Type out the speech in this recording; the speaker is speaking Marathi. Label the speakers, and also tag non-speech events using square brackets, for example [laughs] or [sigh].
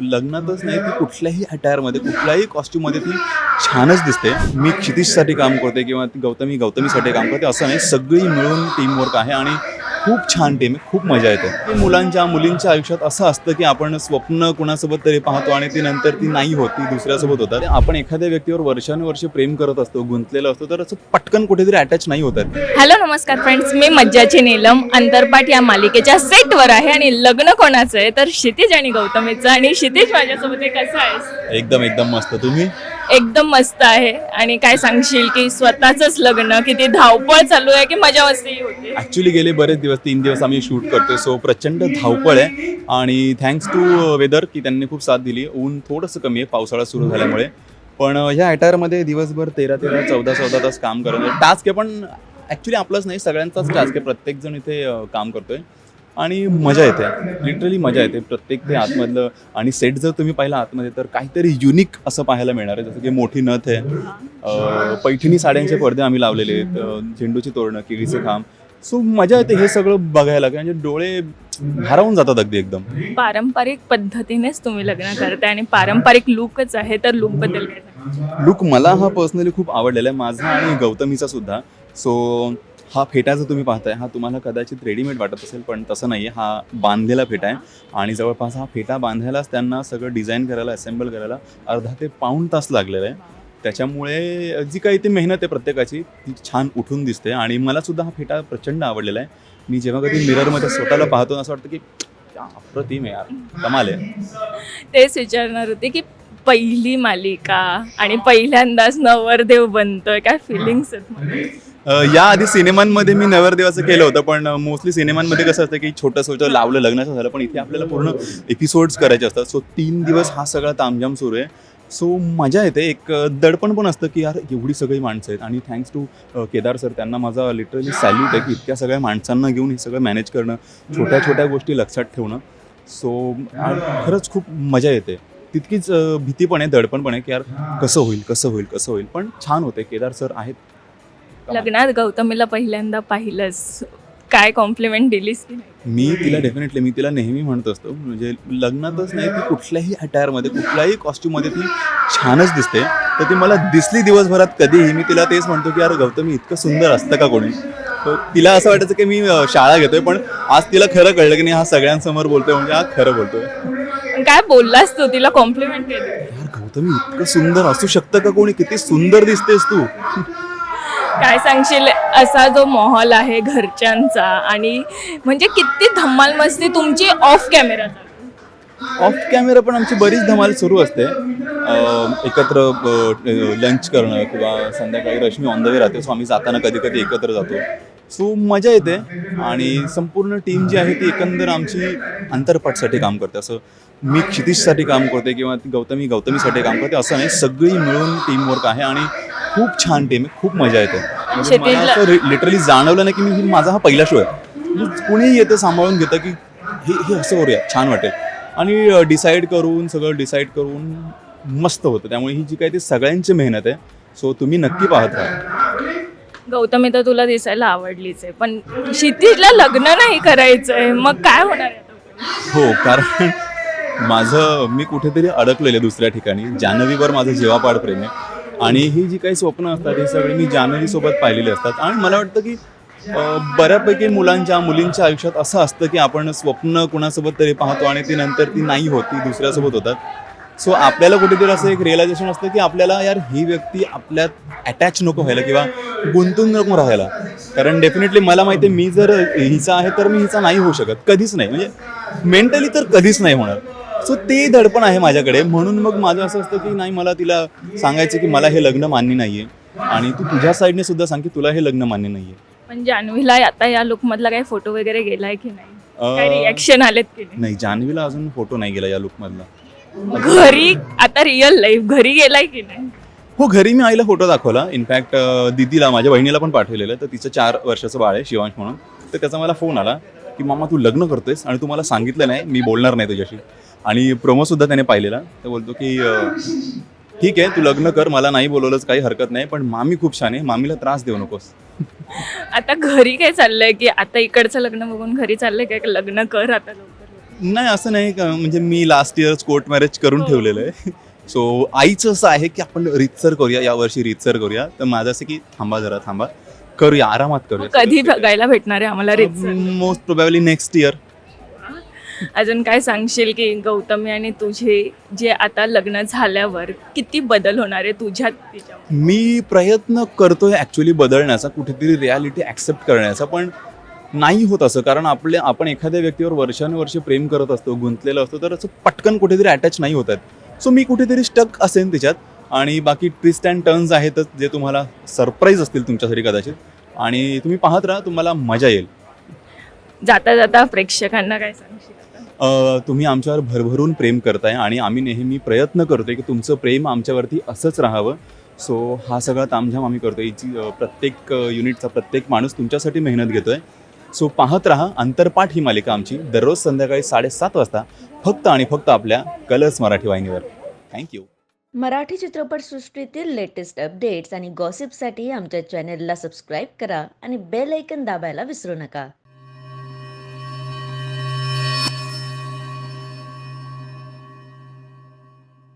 Speaker 1: लग्नातच नाही ती कुठल्याही अटायरमध्ये कुठल्याही कॉस्ट्यूममध्ये ती छानच दिसते. मी क्षितिशसाठी काम करते किंवा ती गौतमी गौतमीसाठी काम करते असं नाही. सगळी मिळून टीमवर्क आहे आणि खूप छान टीम आहे खूप मजा येते. मुलांच्या मुलींच्या आयुष्यात असं असतं की आपण स्वप्न कुणासोबत तरी पाहतो आणि ती नंतर ती नाही होत ती दुसऱ्यासोबत होतात. आपण एखाद्या व्यक्तीवर वर्षानुवर्ष प्रेम करत असतो गुंतलेलं असतो तर असं पटकन कुठेतरी अटॅच नाही होतात
Speaker 2: हॅलो नमस्कार फ्रेंड्स मी मज्जाची नीलम. अंतरपाठ या मालिकेच्या सेटवर आहे आणि लग्न कोणाचं आहे? तर क्षितिज आणि गौतमीचं. आणि क्षितिज माझ्यासोबत आहे कसं आहेस?
Speaker 1: एकदम एकदम मस्त. तुम्ही?
Speaker 2: एकदम मस्त आहे. आणि काय सांगशील की स्वतःच लग्न किती धावपळ चालू आहे की मजा मस्ती होते.
Speaker 1: ऍक्च्युली गेले बरेच दिवस तीन दिवस आम्ही शूट करतोय. सो प्रचंड धावपळ आहे. आणि थँक्स टू वेदर की त्यांनी खूप साथ दिली. ऊन थोडंसं कमी आहे पावसाळा सुरू झाल्यामुळे. पण uh, ह्या अटायरमध्ये दिवसभर तेरा तेरा चौदा चौदा तास काम करत टास्क आहे पण ॲक्च्युली आपलंच नाही. सगळ्यांचाच टास्क आहे. प्रत्येकजण इथे uh, काम करतोय. आणि मजा येते. लिटरली मजा येते. प्रत्येक ते आतमधलं आणि सेट जर तुम्ही पाहिला आतमध्ये तर काहीतरी युनिक असं पाहायला मिळणार आहे. जसं की मोठी नथ आहे. पैठणी साड्यांचे पडदे आम्ही लावलेले आहेत. झेंडूची तोरणं केळीचे खांब. सो मजा येते हे सगळं बघायला. म्हणजे डोळे भारावून जातात अगदी एकदम.
Speaker 2: पारंपरिक पद्धतीनेच तुम्ही लग्न करताय आणि पारंपरिक लुकच आहे तर लुकबद्दल?
Speaker 1: लुक मला हा पर्सनली खूप आवडलेला आहे. माझा आणि गौतमीचा सुद्धा. सो हा फेटा जो तुम्ही पाहताय हा तुम्हाला कदाचित रेडीमेड वाटत असेल पण तसं नाही आहे हा बांधलेला फेटा आहे आणि जवळपास हा फेटा बांधायलाच त्यांना सगळं डिझाईन करायला असेंबल करायला अर्धा ते पाऊण तास लागलेला आहे त्याच्यामुळे जी काही ती मेहनत आहे प्रत्येकाची ती छान उठून दिसते आणि मला सुद्धा हा फेटा प्रचंड आवडलेला आहे. मी जेव्हा कधी मिररमध्ये स्वतःला पाहतो असं वाटतं की अप्रतिम आहे यार कमाल आहे.
Speaker 2: तेच विचारणार होते की पहिली मालिका आणि पहिल्यांदाच नवरदेव बनतोय काय फिलिंग्स आहेत?
Speaker 1: या आधी सिनेमांमध्ये मी नवरदेवाचं केलं होतं पण मोस्टली सिनेमांमध्ये कसं असतं की छोटं छोटं लावलं लग्नाचं झालं पण इथे आपल्याला पूर्ण एपिसोड्स करायचे असतात. सो तीन दिवस हा सगळा तामझाम सुरू आहे. सो मजा येते. एक दडपण पण असतं की यार एवढी सगळी माणसं आहेत. आणि थँक्स टू केदार सर त्यांना माझा लिटरली सॅल्यूट आहे की इतक्या सगळ्या माणसांना घेऊन हे सगळं मॅनेज करणं छोट्या छोट्या गोष्टी लक्षात ठेवणं. सो खरंच खूप मजा येते. तितकीच भीती पण आहे दडपण पण आहे की यार कसं होईल कसं होईल कसं होईल. पण छान होते. केदार सर आहेत.
Speaker 2: लग्नात गौतमीला पहिल्यांदा पाहिलंस. काय कॉम्प्लिमेंट दिलीस की नाही?
Speaker 1: मी तिला डेफिनेटली मी तिला नेहमी म्हणत असतो म्हणजे लग्नातच नाही ती कुठल्याही अटायरमध्ये कुठल्याही कॉस्ट्यूममध्ये ती छानच दिसते. तर ती मला दिसली दिवसभरात कधीही. मी तिला तेच म्हणतो की यार गौतमी इतकं सुंदर असतं का कोणी? तिला असं वाटायचं की मी शाळा घेतोय पण आज तिला खरं कळलं की नाही हा सगळ्यांसमोर बोलतोय म्हणजे हा खरं बोलतोय.
Speaker 2: काय बोललास तू? तिला कॉम्प्लिमेंट केली
Speaker 1: यार गौतमी इतकं सुंदर असू शकतं का कोणी? किती सुंदर दिसतेस तू.
Speaker 2: काय सांगशील? असा जो माहोल आहे घरच्यांचा आणि म्हणजे किती धमाल मस्ती तुमची ऑफ कॅमेरा
Speaker 1: ऑफ कॅमेरा पण आमची बरीच धमाल सुरू असते. अं, एकत्र लंच करणं किंवा संध्याकाळी रश्मी ऑन द वे राहते. सो आम्ही जाताना कधी कधी एकत्र जातो. सो मजा येते आणि संपूर्ण टीम जी आहे ती एकंदर आमची अंतरपाठसाठी काम करते. असं मी क्षितिशसाठी काम करते किंवा ती गौतमी गौतमीसाठी काम करते. असं नाही सगळी मिळून टीमवर्क आहे आणि खूप छान टीम आहे खूप मजा येते. म्हणजे मला
Speaker 2: क्षितिजला-
Speaker 1: असं लिटरली जाणवलं नाही की मी माझा हा पहिला शो आहे. म्हणजे कुणीही येतं सांभाळून घेतं की हे हे असं करूया छान वाटेल. आणि डिसाईड करून सगळं डिसाईड करून मस्त होतं. त्यामुळे ही जी काही ती सगळ्यांची मेहनत आहे सो तुम्ही नक्की पाहत राहा.
Speaker 2: गौतमी तर तुला दिसायला आवडलीच आहे. पण क्षितिजला लग्न नाही करायचंय. मग काय होणार?
Speaker 1: हो कारण [laughs] माझं मी कुठेतरी अडकलेलं दुसऱ्या ठिकाणी. जान्हवीवर माझं जीवापाड प्रेम आहे. आणि ही जी काही स्वप्न असतात हे सगळी मी जान्हवीसोबत पाहिलेली असतात. आणि मला वाटतं की बऱ्यापैकी मुलांच्या मुलींच्या आयुष्यात असं असतं की आपण स्वप्न कुणासोबत तरी पाहतो आणि ती नंतर ती नाही होत ती दुसऱ्यासोबत होतात. सो आपल्याला कुठेतरी असं एक रिअलायझेशन असतं की आपल्याला यार ही व्यक्ती आपल्यात अटॅच नको व्हायला किंवा गुंतून नको राहायला. कारण डेफिनेटली मला माहिती आहे मी जर हिचा आहे तर मी हिचा नाही होऊ शकत. कधीच नाही. म्हणजे मेंटली तर कधीच नाही होणार. सो ते दडपण आहे माझ्याकडे. म्हणून मग माझं असं असतं की नाही मला तिला सांगायचं की मला हे लग्न मान्य नाही आहे आणि तू तुझ्या साईडने सुद्धा सांग की तुला हे लग्न मान्य नाही आहे
Speaker 2: पण जान्हवीला आता या लुक मधला काही फोटो वगैरे गेलाय की नाही? रिॲक्शन आलेत की नाही?
Speaker 1: नाही जान्हवीला अजून फोटो नाही गेला या लुकमधला
Speaker 2: घरी आता रिअल लाईफ घरी गेलाय की नाही?
Speaker 1: हो घरी मी आईला फोटो दाखवला. इनफॅक्ट दिदीला माझ्या बहिणीला पण पाठवलेलं तर तिचं चार वर्षाचं बाळ आहे शिवांश म्हणून. तर त्याचा मला फोन आला की मामा तू लग्न करतोयस आणि तू मला सांगितलं नाही मी बोलणार नाही तुझ्याशी. आणि प्रोमोसुद्धा त्याने पाहिलेला. तर बोलतो की ठीक आहे तू लग्न कर मला नाही बोलवलंच काही हरकत नाही पण मामी खूप छान आहे मामीला त्रास देऊ नकोस.
Speaker 2: आता घरी काय चाललंय की आता इकडचं लग्न बघून घरी चाललंय काय? लग्न कर आता
Speaker 1: नाही असं नाही का म्हणजे मी लास्ट इयर कोर्ट मॅरेज करून
Speaker 2: हो.
Speaker 1: ठेवलेलं आहे. [laughs] सो आईचं असं आहे की आपण रितसर करूया यावर्षी रितसर करूया. तर माझं असं की थांबा जरा थांबा. करूया आरामात
Speaker 2: मग कधी
Speaker 1: करूया
Speaker 2: बघायला भेटणार आहे आम्हाला
Speaker 1: मोस्ट प्रोबॅबली नेक्स्ट इयर
Speaker 2: अजून काय सांगशील की गौतमी आणि तुझे जे आता लग्न झाल्यावर किती बदल होणार आहे तुझ्यात
Speaker 1: मी प्रयत्न करतोय ॲक्च्युली बदलण्याचा कुठेतरी रियालिटी ॲक्सेप्ट करण्याचा पण नाही होत असं. कारण आपले आपण एखाद्या व्यक्तीवर वर्षानुवर्षे प्रेम करत असतो गुंतलेलं असतो तर असं पटकन कुठेतरी अटॅच नाही होत आहेत. सो मी कुठेतरी स्टक असेन त्याच्यात आणि बाकी ट्विस्ट अँड टर्न्स आहेतच जे तुम्हाला सरप्राईज असतील तुमच्यासाठी कदाचित. आणि तुम्ही पाहत राहा तुम्हाला मजा येईल.
Speaker 2: जाता जाता प्रेक्षकांना काय सांगशील?
Speaker 1: तुम्ही आमच्यावर भरभरून प्रेम करताय आणि आम्ही नेहमी प्रयत्न करतोय की तुमचं प्रेम आमच्यावरती असंच राहावं. सो हा सगळा तामझाम आम्ही करतो याची प्रत्येक युनिटचा प्रत्येक माणूस तुमच्यासाठी मेहनत घेतो आहे सो पाहत राहा अंतरपाठ ही मालिका आमची दररोज संध्याकाळी साडेसात वाजता फक्त आणि फक्त आपल्या कलर्स मराठी वाहिनीवर. थँक्यू
Speaker 3: मराठी चित्रपटसृष्टीतील लेटेस्ट अपडेट्स आणि गॉसिपसाठी आमच्या चॅनेलला सबस्क्राईब करा आणि बेल ऐकन दाबायला विसरू नका.